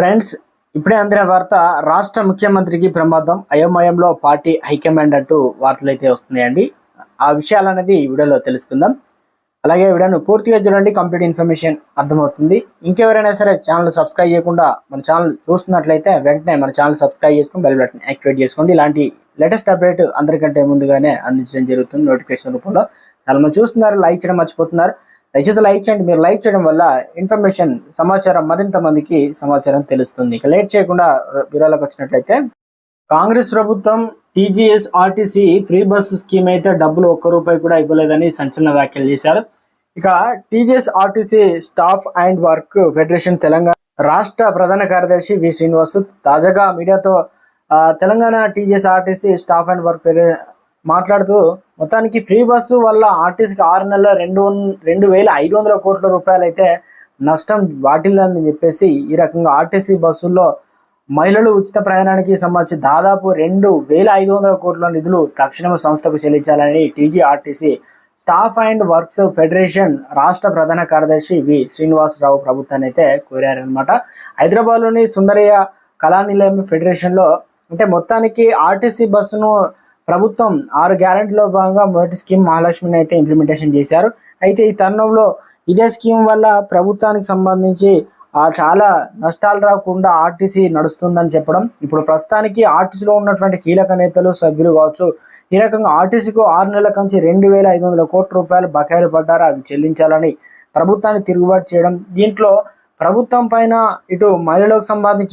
Friends ఇప్పుడే అందిన వార్త రాష్ట్ర ముఖ్యమంత్రికి ప్రమాదం అయోమయంలో పార్టీ హైకమాండ్ అంటూ వార్తలు అయితే వస్తున్నాయండి. ఆ విషయాలు అనేది ఈ వీడియోలో తెలుసుకుందాం. అలాగే వీడియోను పూర్తిగా చూడండి కంప్లీట్ ఇన్ఫర్మేషన్ అర్థమవుతుంది. ఇంకెవరైనా సరే ఛానల్ సబ్స్క్రైబ్ చేయకుండా మన ఛానల్ చూస్తున్నట్లయితే వెంటనే మన ఛానల్ సబ్స్క్రైబ్ చేసుకుని బెల్ బటన్ యాక్టివేట్ చేసుకోండి. ఇలాంటి లేటెస్ట్ అప్డేట్ అందరికంటే ముందుగానే అందించడం జరుగుతుంది నోటిఫికేషన్ రూపంలో. చాలా మంది చూస్తున్నారు లైక్ చేయడం మర్చిపోతున్నారు. దయచేసి లైక్ చేయండి. మీరు లైక్ చేయడం వల్ల ఇన్ఫర్మేషన్ సమాచారం మరింత మందికి సమాచారం తెలుస్తుంది. ఇక లేట్ చేయకుండా వివరాలకు వచ్చినట్లయితే కాంగ్రెస్ ప్రభుత్వం TGS RTC free bus scheme అయితే డబ్బులు ఒక్క రూపాయి కూడా ఇవ్వలేదని సంచలన వ్యాఖ్యలు చేశారు. ఇక TGS RTC staff and work federation Telangana రాష్ట్ర ప్రధాన కార్యదర్శి వి శ్రీనివాస్ తాజాగా మీడియాతో Telangana TGS RTC staff and work మాట్లాడుతూ మొత్తానికి ఫ్రీ బస్సు వల్ల ఆర్టీసీకి ఆరు నెలల రెండు రెండు వేల ఐదు వందల కోట్ల రూపాయలు అయితే నష్టం వాటిల్లని చెప్పేసి ఈ రకంగా ఆర్టీసీ బస్సుల్లో మహిళలు ఉచిత ప్రయాణానికి సంబంధించి దాదాపు రెండు వేల ఐదు వందల కోట్ల నిధులు తక్షణమే సంస్థకు చెల్లించాలని TGRTC staff and works federation రాష్ట్ర ప్రధాన కార్యదర్శి వి శ్రీనివాసరావు ప్రభుత్వాన్ని అయితే కోరారనమాట హైదరాబాద్లోని సుందరయ్య కళానిలయం ఫెడరేషన్లో అంటే మొత్తానికి ఆర్టీసీ బస్సును ప్రభుత్వం ఆరు గ్యారెంటీలో భాగంగా మొదటి స్కీమ్ మహాలక్ష్మిని అయితే ఇంప్లిమెంటేషన్ చేశారు. అయితే ఈ తరుణంలో ఇదే స్కీమ్ వల్ల ప్రభుత్వానికి సంబంధించి చాలా నష్టాలు రాకుండా ఆర్టీసీ నడుస్తుందని చెప్పడం. ఇప్పుడు ప్రస్తుతానికి ఆర్టీసీలో ఉన్నటువంటి కీలక నేతలు సభ్యులు కావచ్చు ఈ రకంగా ఆర్టీసీకు ఆరు నెలల నుంచి రెండు వేల ఐదు వందల కోట్ల రూపాయలు బకాయిలు పడ్డారు అవి చెల్లించాలని ప్రభుత్వాన్ని తిరుగుబాటు చేయడం. దీంట్లో ప్రభుత్వం పైన ఇటు మహిళలకు సంబంధించి